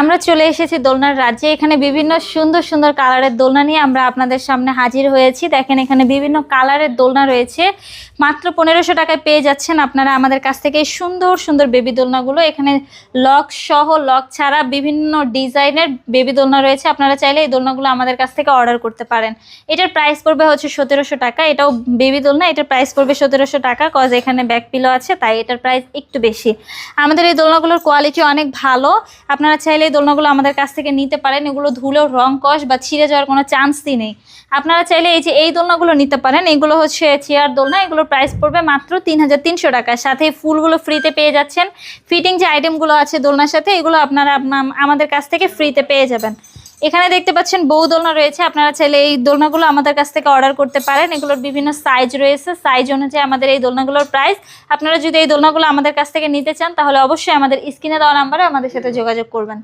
আমরা চলে এসেছি দোলনার রাজ্যে। এখানে বিভিন্ন সুন্দর সুন্দর কালারের দোলনা নিয়ে আমরা আপনাদের সামনে হাজির হয়েছি। দেখেন, এখানে বিভিন্ন কালারের দোলনা রয়েছে। মাত্র পনেরোশো টাকায় পেয়ে যাচ্ছেন আপনারা আমাদের কাছ থেকে সুন্দর সুন্দর বেবি দোলনাগুলো। এখানে লক সহ, লক ছাড়া বিভিন্ন ডিজাইনের বেবি দোলনা রয়েছে। আপনারা চাইলে এই দোলনাগুলো আমাদের কাছ থেকে অর্ডার করতে পারেন। এটার প্রাইস পড়বে হচ্ছে সতেরোশো টাকা। এটাও বেবি দোলনা, এটার প্রাইস পড়বে সতেরোশো টাকা। কজ এখানে ব্যাক পিলো আছে, তাই এটার প্রাইস একটু বেশি। আমাদের এই দোলনাগুলোর কোয়ালিটি অনেক ভালো। আপনারা চাইলে এই দোলনাগুলো আমাদের কাছ থেকে নিতে পারেন, এগুলো ধুলেও রং কষ বা ছিঁড়ে যাওয়ার কোনো চান্সই নেই। আপনারা চাইলে এই যে এই দোলনাগুলো নিতে পারেন, এগুলো হচ্ছে চেয়ার দোলনা এগুলোর প্রাইস পড়বে মাত্র তিন হাজার তিনশো টাকা। সাথে ফুলগুলো ফ্রিতে পেয়ে যাচ্ছেন। ফিটিং যে আইটেমগুলো আছে দোলনার সাথে, এগুলো আপনারা আপনা- আমাদের কাছ থেকে ফ্রিতে পেয়ে যাবেন। এখানে দেখতে পাচ্ছেন বউ দোলনা রয়েছে। আপনারা চাইলে এই দোলনাগুলো আমাদের কাছ থেকে অর্ডার করতে পারেন। এগুলোর বিভিন্ন সাইজ রয়েছে। সাইজ অনুযায়ী আমাদের এই দোলনাগুলোর প্রাইস আপনারা যদি এই দোলনাগুলো আমাদের কাছ থেকে নিতে চান, তাহলে অবশ্যই আমাদের স্ক্রিনে দেওয়া নাম্বারে আমাদের সাথে যোগাযোগ করবেন।